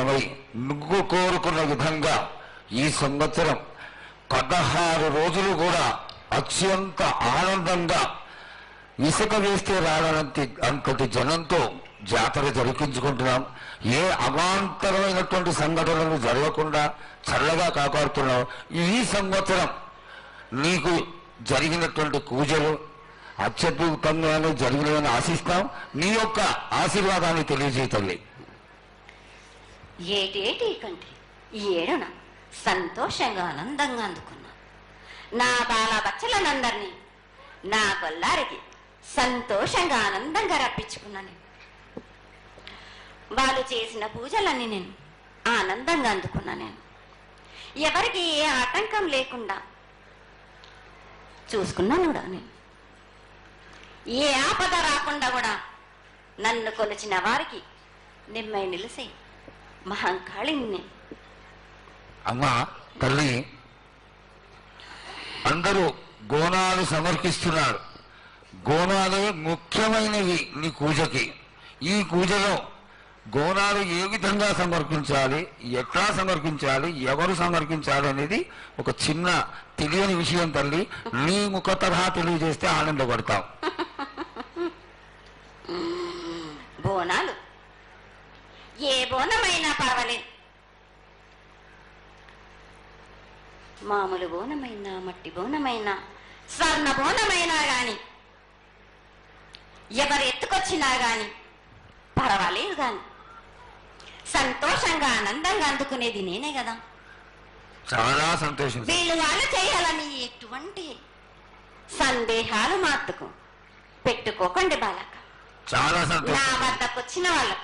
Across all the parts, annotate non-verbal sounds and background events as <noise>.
మనమై నువ్వు కోరుకున్న విధంగా ఈ సంవత్సరం పదహారు రోజులు కూడా అత్యంత ఆనందంగా ఇసుక వేస్తే రావడంతి అంతటి జనంతో జాతర జరిపించుకుంటున్నాం. ఏ అవాంతరమైనటువంటి సంఘటనలు జరగకుండా చల్లగా కాపాడుతున్నాం. ఈ సంవత్సరం నీకు జరిగినటువంటి పూజలు అత్యద్భుతంగానే జరిగినవని ఆశిస్తాం. నీ యొక్క ఆశీర్వాదాన్ని తెలియజేయతల్లి ఏటేటి కంటి? ఈ ఏడున సంతోషంగా ఆనందంగా అందుకున్నా. నా బాల బచ్చలనందరినీ నా కొల్లారికి సంతోషంగా ఆనందంగా రప్పించుకున్నాను వాళ్ళు చేసిన పూజలన్నీ నేను ఆనందంగా అందుకున్నా నేను. ఎవరికి ఏ ఆటంకం లేకుండా చూసుకున్నాను కూడా నేను. ఏ ఆపద రాకుండా కూడా నన్ను కొలిచిన వారికి నిమ్మై నిలిసి మహంకాళిని అమ్మా తల్లి అందరూ గోనాలు సమర్పిస్తున్నారు. గోనాలే ముఖ్యమైనవి నీ పూజకి. ఈ పూజలో గోనాలు ఏ విధంగా సమర్పించాలి ఎట్లా సమర్పించాలి ఎవరు సమర్పించాలి అనేది ఒక చిన్న తెలియని విషయం తల్లి. నీ ముఖ తరహా తెలియజేస్తే ఆనందపడతాం <laughs> బోనాలు ఏ పర్వాలేదు మామూలు బోనమైనా మట్టి బోనమైనా స్వర్ణ బోనమైనా గాని ఎవరు ఎత్తుకొచ్చినా గాని పర్వాలేదు గాని సంతోషంగా ఆనందంగా అందుకునేది నేనే కదా. చాలా సంతోషం వీళ్ళు వాళ్ళు చేయాలని ఎటువంటి సందేహాలు మాత్తుకు పెట్టుకోకండి బాలక. చాలా నా సంతోషం. వద్దకు వచ్చిన వాళ్ళు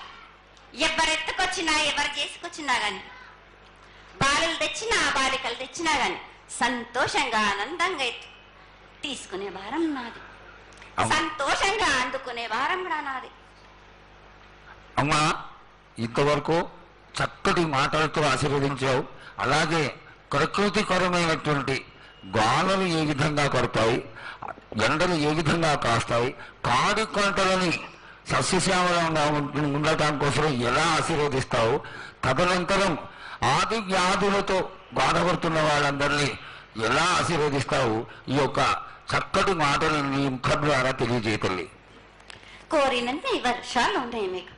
ఎవరెత్తుకొచ్చినా ఎవరు చేసుకొచ్చినా గాని బాలలు తెచ్చినా బాలికలు తెచ్చినా గాని సంతోషంగా ఆనందంగా ఎత్తు తీసుకునే భారం నాది. సంతోషంగా అందుకునే భారం కూడా నాది. అమ్మా ఇంతవరకు చక్కటి మాటలతో ఆశీర్వదించావు. అలాగే ప్రకృతికరమైనటువంటి గాలులు ఏ విధంగా కొడతాయి ఎండలు ఏ విధంగా కాస్తాయి కాడి కొంటలని సస్యశ్యామలంగా ఉండటం కోసం ఎలా ఆశీర్వదిస్తావు? తదనంతరం ఆది వ్యాధులతో బాధపడుతున్న వాళ్ళందరినీ ఎలా ఆశీర్వదిస్తావు? ఈ యొక్క చక్కటి మాటలు నీ ముఖం ద్వారా తెలియజేయతల్లి కోరినన్ని వర్షాలు ఉన్నాయి మీకు.